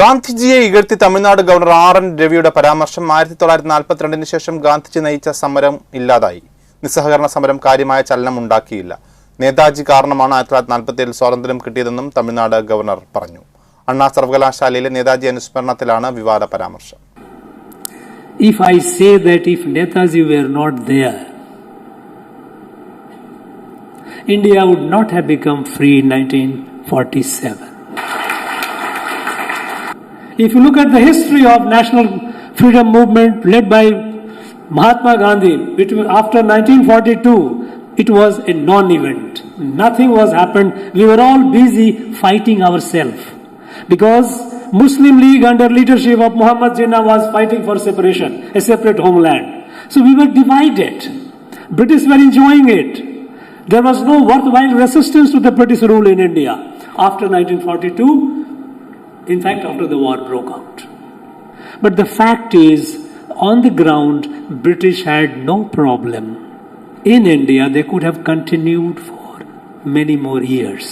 ഗാന്ധിജിയെ ഇകഴ്ത്തി Tamil Nadu governor R N രവിയുടെ പരാമർശം ആയിരത്തി തൊള്ളായിരത്തി നാൽപ്പത്തിരണ്ടിന് ശേഷം ഗാന്ധിജി നയിച്ച സമരം ഇല്ലാതായി. നിസ്സഹകരണ സമരം കാര്യമായ ചലനം ഉണ്ടാക്കിയില്ല നേതാജി കാരണമാണ് ആയിരത്തി തൊള്ളായിരത്തി നാൽപ്പത്തിയേഴിൽ സ്വാതന്ത്ര്യം കിട്ടിയതെന്നും തമിഴ്നാട് ഗവർണർ പറഞ്ഞു. അണ്ണാ സർവകലാശാലയിലെ നേതാജി അനുസ്മരണത്തിലാണ് വിവാദ പരാമർശം. If I say that if Netaji were not there, India would not have become free in 1947. If you look at the history of national freedom movement led by Mahatma Gandhi between, after 1942, it was a non-event. Nothing was happened. We were all busy fighting ourselves because Muslim League under leadership of Muhammad Jinnah was fighting for separation, a separate homeland. So we were divided. British were enjoying it. There was no worthwhile resistance to the British rule in India after 1942 in fact, after the war broke out. But the fact is, on the ground, British had no problem. In India, they could have continued for many more years.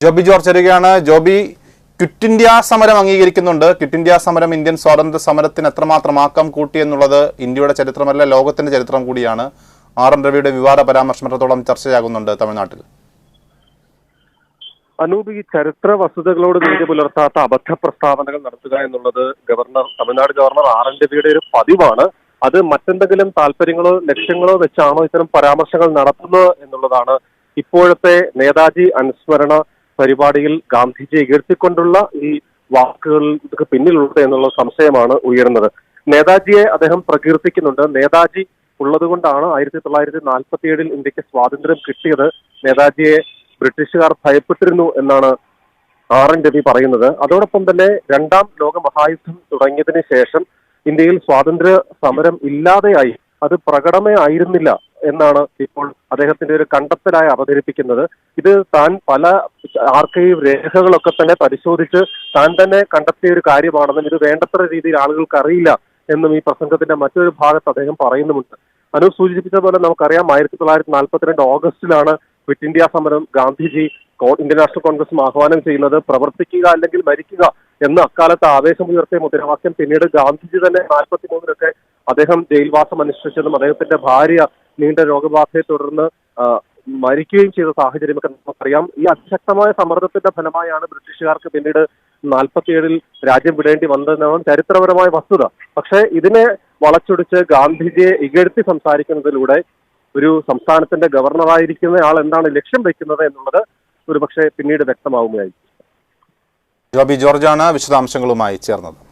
Joby George വരികയാണ് Joby quit India സമരം അംഗീകരിക്കുന്നുണ്ട് quit India സമരം Indian സ്വാതന്ത്ര്യ സമരത്തിന് എത്രമാത്രം ആക്കം കൂട്ടി എന്നുള്ളത് ഇന്ത്യയുടെ ചരിത്രമല്ല ലോകത്തിന്റെ ചരിത്രം കൂടിയാണ് ആർ എൻ രവിയുടെ വിവാദ പരാമർശം എത്രത്തോളം ചർച്ചയാകുന്നുണ്ട് തമിഴ്നാട്ടിൽ അനൂപ് ഈ ചരിത്ര വസ്തുതകളോട് നീതി പുലർത്താത്ത അബദ്ധ പ്രസ്താവനകൾ നടത്തുക എന്നുള്ളത് governor Tamil Nadu governor R N രവിയുടെ ഒരു പതിവാണ്. അത് മറ്റെന്തെങ്കിലും താല്പര്യങ്ങളോ ലക്ഷ്യങ്ങളോ വെച്ചാണോ ഇത്തരം പരാമർശങ്ങൾ നടത്തുന്നത് എന്നുള്ളതാണ് ഇപ്പോഴത്തെ നേതാജി അനുസ്മരണ പരിപാടിയിൽ ഗാന്ധിജിയെ ഇകഴ്ത്തിക്കൊണ്ടുള്ള ഈ വാക്കുകൾക്ക് പിന്നിലുള്ളത് എന്നുള്ള സംശയമാണ് ഉയരുന്നത്. നേതാജിയെ അദ്ദേഹം പ്രകീർത്തിക്കുന്നുണ്ട്. നേതാജി ഉള്ളതുകൊണ്ടാണ് ആയിരത്തി തൊള്ളായിരത്തി നാൽപ്പത്തി ഏഴിൽ ഇന്ത്യയ്ക്ക് സ്വാതന്ത്ര്യം കിട്ടിയത്. നേതാജിയെ ബ്രിട്ടീഷുകാർ ഭയപ്പെട്ടിരുന്നു എന്നാണ് ആർ എൻ രവി പറയുന്നത്. അതോടൊപ്പം തന്നെ രണ്ടാം ലോക മഹായുദ്ധം തുടങ്ങിയതിനു ശേഷം ഇന്ത്യയിൽ സ്വാതന്ത്ര്യ സമരം ഇല്ലാതെയായി. അത് പ്രകടമേ ആയിരുന്നില്ല എന്നാണ് ഇപ്പോൾ അദ്ദേഹത്തിന്റെ ഒരു കണ്ടെത്തലായി അവതരിപ്പിക്കുന്നത്. ഇത് താൻ പല ആർക്കൈവ് രേഖകളൊക്കെ തന്നെ പരിശോധിച്ച് താൻ തന്നെ കണ്ടെത്തിയ ഒരു കാര്യമാണെന്നും ഇത് വേണ്ടത്ര രീതിയിൽ ആളുകൾക്ക് അറിയില്ല എന്നും ഈ പ്രസംഗത്തിന്റെ മറ്റൊരു ഭാഗത്ത് അദ്ദേഹം പറയുന്നുമുണ്ട്. അനു സൂചിപ്പിച്ച പോലെ നമുക്കറിയാം ആയിരത്തി തൊള്ളായിരത്തി നാൽപ്പത്തിരണ്ട് ഓഗസ്റ്റിലാണ് ക്വിറ്റ് ഇന്ത്യ സമരം ഗാന്ധിജി ഇന്ത്യൻ നാഷണൽ കോൺഗ്രസും ആഹ്വാനം ചെയ്യുന്നത് പ്രവർത്തിക്കുക അല്ലെങ്കിൽ മരിക്കുക എന്ന അക്കാലത്ത് ആവേശം ഉയർത്തിയ മുദ്രാവാക്യം പിന്നീട് ഗാന്ധിജി തന്നെ നാൽപ്പത്തി മൂന്നിലൊക്കെ അദ്ദേഹം ജയിൽവാസം അനുഷ്ഠിച്ചതും അദ്ദേഹത്തിന്റെ ഭാര്യ നീണ്ട രോഗബാധയെ തുടർന്ന് മരിക്കുകയും ചെയ്ത സാഹചര്യമൊക്കെ നമുക്കറിയാം. ഈ അതിശക്തമായ സമ്മർദ്ദത്തിന്റെ ഫലമായാണ് ബ്രിട്ടീഷുകാർക്ക് പിന്നീട് നാൽപ്പത്തിയേഴിൽ രാജ്യം വിടേണ്ടി വന്നതെന്നാണ് ചരിത്രപരമായ വസ്തുത. പക്ഷേ ഇതിനെ വളച്ചൊടിച്ച് ഗാന്ധിജിയെ ഇകഴ്ത്തി സംസാരിക്കുന്നതിലൂടെ ഒരു സംസ്ഥാനത്തിന്റെ ഗവർണറായിരിക്കുന്ന ആൾ എന്താണ് ലക്ഷ്യം വെക്കുന്നത് എന്നുള്ളത് ഒരു പക്ഷേ പിന്നീട് വ്യക്തമാവുകയായിരിക്കും. ജോബി ജോർജാണ് വിശദാംശങ്ങളുമായി ചേർന്നത്.